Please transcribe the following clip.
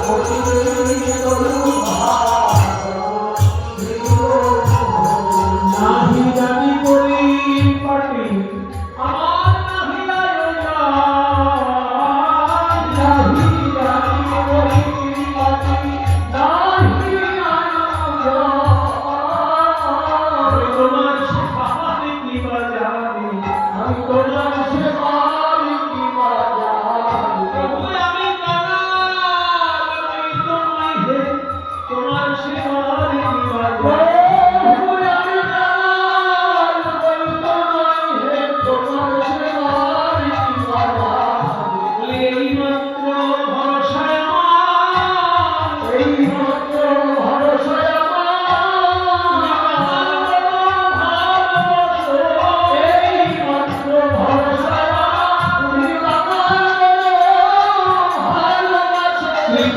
ভক্তি তরু ভার